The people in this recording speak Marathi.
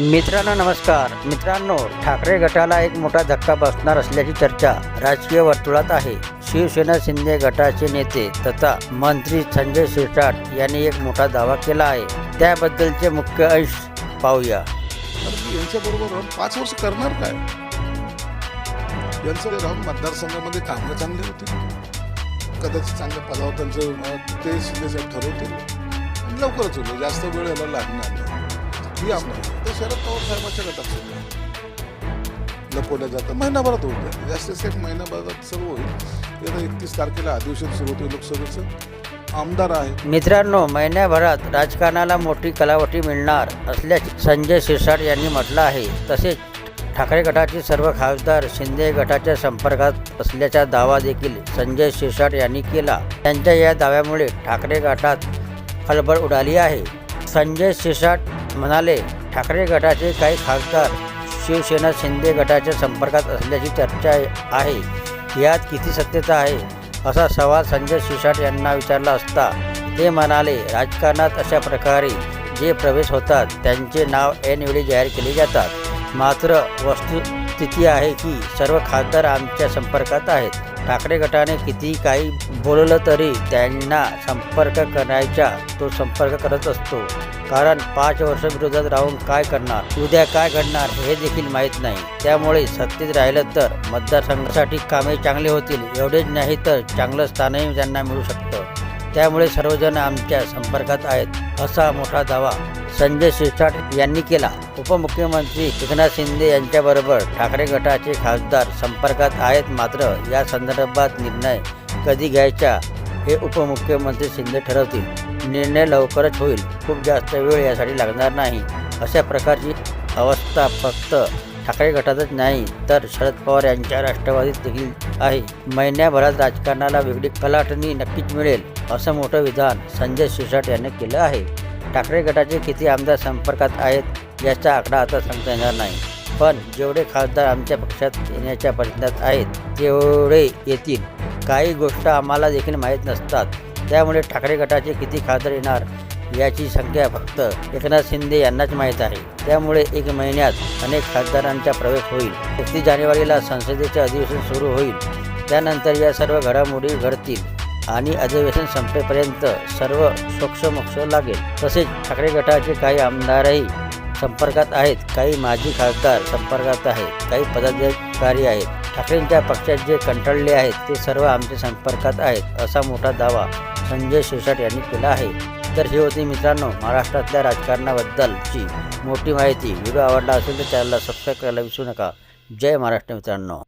मित्रांनो नमस्कार. मित्रांनो ठाकरे गटाला एक मोठा धक्का बसणार असल्याची चर्चा राजकीय वर्तुळात आहे. शिवसेना शिंदे गटाचे नेते तथा मंत्री संजय शिरसाट यांनी एक मोठा दावा केला आहे. त्याबद्दलचे मुख्य अंश पाहूया. यांच्याबरोबर पाच वर्ष करणार काय? यांचं राहून मतदारसंघामध्ये कामं चांगले होते. कदाचित चांगल्या पदावर त्यांचं ते शिंदेसाहेब ठरवतील. लवकरच होईल. जास्त वेळ याला लागणार नाही. ही आमदार ते शरद पवार साहेबांच्या गटात सुरू लपवल्या जातं. महिनाभरात होऊन जातं जास्तीत जास्त महिनाभरात सर्व होईल. आता एकतीस तारखेला अधिवेशन सुरू होतं लोकसभेचं. आमदार आहे मित्रांनो महिन्याभरात राजकारणाला मोठी कलावटी मिळणार असल्याचे संजय शिरसाट यांनी म्हटलं आहे. तसेच ठाकरे गटाचे सर्व खासदार शिंदे गटाच्या संपर्कात असल्याचा दावा देखील संजय शिरसाट यांनी केला. त्यांच्या या दाव्यामुळे ठाकरे गटात खळबळ उडाली आहे. संजय शिरसाट म्हणाले ठाकरे गटाचे काही खासदार शिवसेना शिंदे गटाच्या संपर्कात असल्याची चर्चा आहे. यात किती सत्यता आहे? असा सवाल संजय शिरसाट यांना विचारला असता ते म्हणाले राजकारणात अशा प्रकारे जे प्रवेश होतात त्यांचे नाव ऐनवेळी जाहीर केले जातात. मात्र वस्तू स्थिती आहे की सर्व खासदार आमच्या संपर्कात आहेत. ठाकरे गटाने किती काही बोललं तरी त्यांना संपर्क करायचा तो संपर्क करत असतो. कारण पाच वर्ष विरोधात राहून काय करणार उद्या काय घडणार हे देखील माहीत नाही. त्यामुळे सत्तेत राहिलं तर मतदारसंघासाठी कामे चांगली होतील एवढेच नाही तर चांगलं स्थानही त्यांना मिळू शकतं. त्यामुळे सर्वजण आमच्या संपर्कात आहेत असा मोठा दावा संजय शिरसाट यांनी केला. उपमुख्यमंत्री एकनाथ शिंदे यांच्याबरोबर ठाकरे गटाचे खासदार संपर्कात आहेत मात्र या संदर्भात निर्णय कधी घ्यायचा हे उपमुख्यमंत्री शिंदे ठरवतील. निर्णय लवकरच होईल. खूप जास्त वेळ यासाठी लागणार नाही अशा प्रकारची अवस्था फक्त ठाकरे गटातच नाही तर शरद पवार यांच्या राष्ट्रवादीत देखील आहे. महिन्याभरात राजकारणाला वेगळी कलाटणी नक्कीच मिळेल असं मोठं विधान संजय शिरसाट यांनी केलं आहे. ठाकरे गटाचे किती आमदार संपर्कात आहेत याचा आकडा आता सांगता येणार नाही. पण जेवढे खासदार आमच्या पक्षात येण्याच्या प्रयत्नात आहेत तेवढे येतील. काही गोष्ट आम्हाला देखील माहीत नसतात. त्यामुळे ठाकरे गटाचे किती खासदार येणार याची संख्या फक्त एकनाथ शिंदे यांनाच माहीत आहे. त्यामुळे एक महिन्यात अनेक खासदारांचा प्रवेश होईल. एकतीस जानेवारीला संसदेचे अधिवेशन सुरू होईल. त्यानंतर या सर्व घडामोडी घडतील आणि अधिवेशन संपेपर्यंत सर्व सोक्षमोक्ष लागेल. तसेच ठाकरे गटाचे काही आमदारही संपर्कात आहेत. काही माजी खासदार संपर्कात आहेत. काही पदाधिकारी आहेत. ठाकरेंच्या पक्षात जे कंटाळले आहेत ते सर्व आमच्या संपर्कात आहेत असा मोठा दावा संजय शिरसाट यांनी केला आहे. तर ही होती मित्रांनो महाराष्ट्रातल्या राजकारणाबद्दलची मोठी माहिती. व्हिडिओ आवडला असेल तर चॅनलला सबस्क्राईब करायला विसरू नका. जय महाराष्ट्र मित्रांनो.